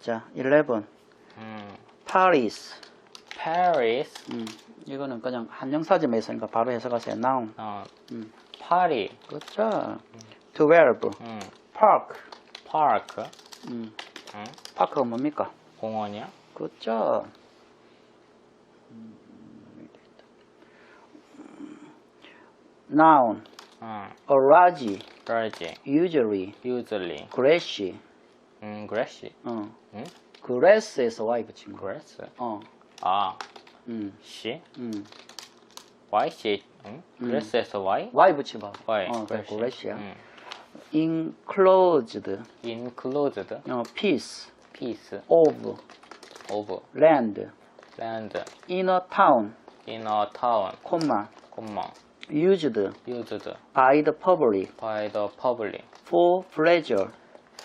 자, 11. 음, Paris. Paris. 음, 이거는 그냥 한영사점에 있으니까 바로 해석하세요. Noun. 어, 음. 파리. 그렇죠. 12. 음, Park. 파크. 음, 음, 파크가 뭡니까? 공원이야. 그렇죠. Noun. 음, Large. 그러지. Usually. Usually. Grassy. 음, grassy. 어. 음, grass에서 Y 붙인 거. grass. 어. 아, 음. 씨. 음. Y 씨. 응? grass에서 Y? Y 붙여봐. Y. 어, 그래, grassy. grass야. 음, Enclosed. enclosed. 어, piece piece of of land land in a town, in a town, comma, comma, used used by the public by the public for pleasure,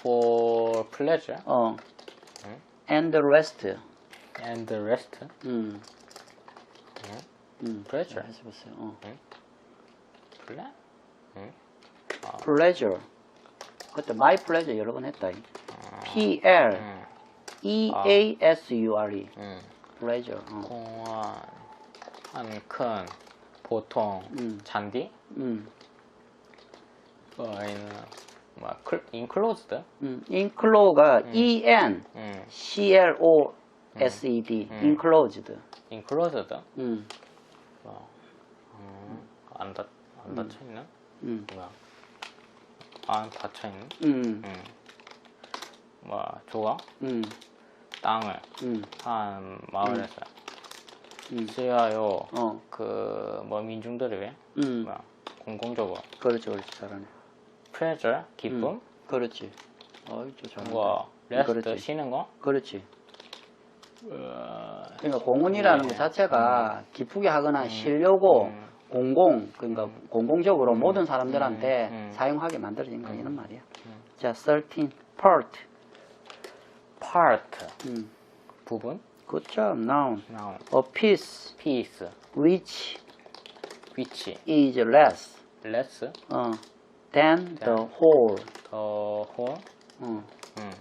For pleasure 어, 응? and the rest. and the rest 음. 음. pleasure. 자, 해보세요. 어. ple? pleasure. 그때 my pleasure 여러 번 했다. P L 음, E A S U R E. 음. pleasure. 어. 공원 한큰 보통 음. 잔디 음. 뭐 클- enclosed 음. enclose가 E N 음, C L O S E D. 음. enclosed. enclosed 음. 어, 음, 안, 닫, 안 닫혀 있는 음. 뭐야 안 닫혀 있는 음. 음. 뭐 좋아 음. 땅을 음. 한 마을에서 음. 쓰여요 어. 그뭐 민중들이 왜 음. 뭐야 공공적으로 그렇지, 그렇지, 잘하네. Pleasure 기쁨 음. 그렇지. 어이, 저 잘한다. 뭐 레스트 그렇지. 쉬는 거 그렇지. 어, 그러니까 공원이라는 예. 것 자체가 기쁘게 하거나 쉬려고 음. 공공, 그러니까 공공적으로 모든 사람들한테 음. 음. 사용하게 만들어진 거 이런 말이야. 자, 13. part. part 음. 부분 Good job. Noun. noun A piece piece which which is less less 어, than the whole. the whole 어, 음.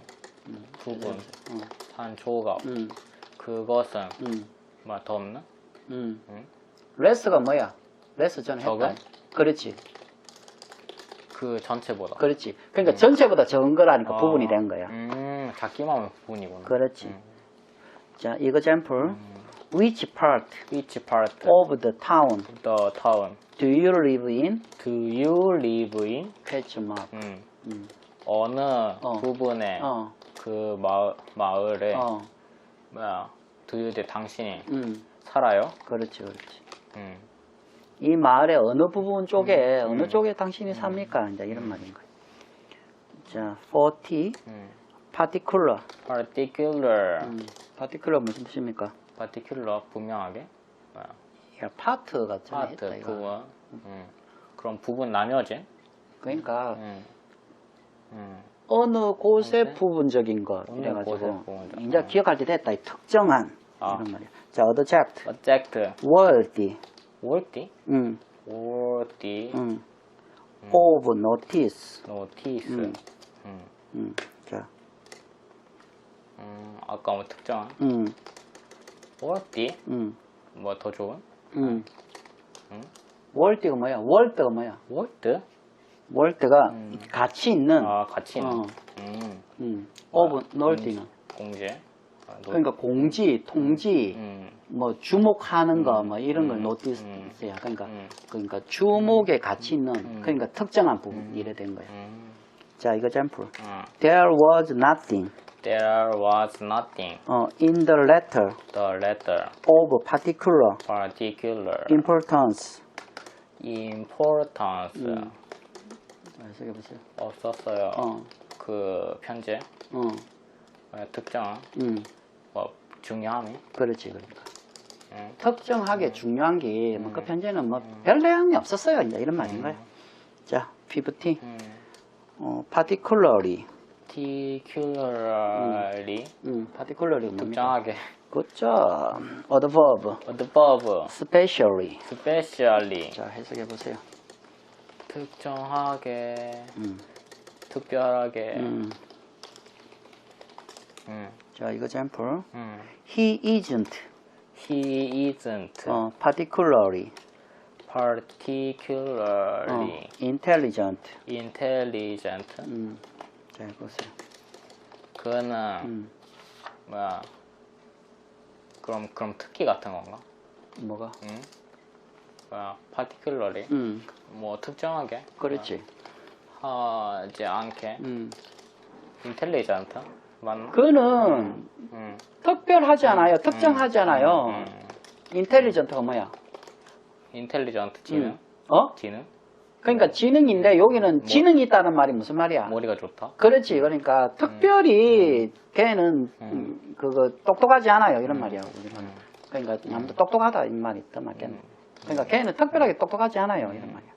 부분 어, 한 조각 음, 그것은 음, 뭐더 없나 음. 음. less가 뭐야? less 전에 했다. 그렇지. 그 전체보다 그렇지. 그러니까 전체보다 적은 거라니까 아, 부분이 된 거야. 음 작기만 하면 부분이구나 그렇지. 음. 자, example. Which part which part of the town the town do you live in? do you live in question mark. 음. 음. 어느 부분에 어, 그 마을, 마을에 어, 뭐야 do you 대 당신이 음, 살아요 그렇지, 그렇지. 음. 이 마을의 어느 부분 쪽에, 어느 쪽에 당신이 삽니까? 이제 이런 말인 거야. 자, 40, 음. particular. particular 음, particular 무슨 뜻입니까? Particular 분명하게 야, 파트가 전에 part 했다. 부분 음. 그럼 부분 나뉘어진 그러니까, 음. 음. 어느 곳의? 부분적인 것. 어느 이래가지고. 이제 어. 기억할 때 됐다. 이 특정한. 아. 이런 말이야. 자, object. object worthy. worthy 음, worthy 음. of notice. notice 음. 음. 음, 자, 음, 아까 뭐 특정한 음, worthy 음, 뭐 더 좋은 음. 음. 월드가 뭐야? 월드가 뭐야? word 월드가 음. 가치 있는. 아 같이 있는 어. 음. 음, of notice는. 공제 아, 노- 그러니까 공지, 통지, 음. 뭐 주목하는 거, 뭐 이런 걸 음. 노티스야. 그러니까 음. 그러니까 주목에 가치 있는 음. 그러니까 특정한 부분 이래 된 거야. 음. 자, 이거 샘플. 음. There was nothing There was nothing 어, in the letter the letter of particular particular importance. importance 음. 자, 저기 보세요. 없었어요. 어, 그 편제 어, 어, 특정한 음, 뭐 중요함이 그렇지, 그러니까. 음. 특정하게 중요한 게, 뭐, 그 편제는 뭐, 별 내용이 없었어요. 이제 이런 말인 거야. 자, 15. 음. 어, particularly. Particularly 음, particularly? 특정하게 그죠. adverb. adverb especially. especially 자, 해석해 보세요. 특정하게 음, 특별하게 음, 음. 자, 이거 샘플. 음. He isn't He isn't 어, particularly particularly 어, intelligent. intelligent. 음. 자, 보세요. 그거는 음. 뭐야? 그럼 그럼 특기 같은 건가? 뭐가? 응? 뭐야? particularly 음. 뭐 특정하게 그렇지. 하지 않게 음. intelligent 맞나? 그는 응. 특별하지 않아요. 특정하지 않아요. 음, 음. 인텔리전트가 뭐야? intelligent 지능? 어? 지능? 그러니까 지능인데 여기는 뭐? 지능이 있다는 말이 무슨 말이야? 머리가 좋다? 그렇지. 그러니까 특별히 걔는 음, 그거 똑똑하지 않아요. 이런 말이야. 우리는. 음. 그러니까 남도 똑똑하다 이 말이 더 맞겠네. 그러니까 걔는 특별하게 똑똑하지 않아요. 이런 말이야.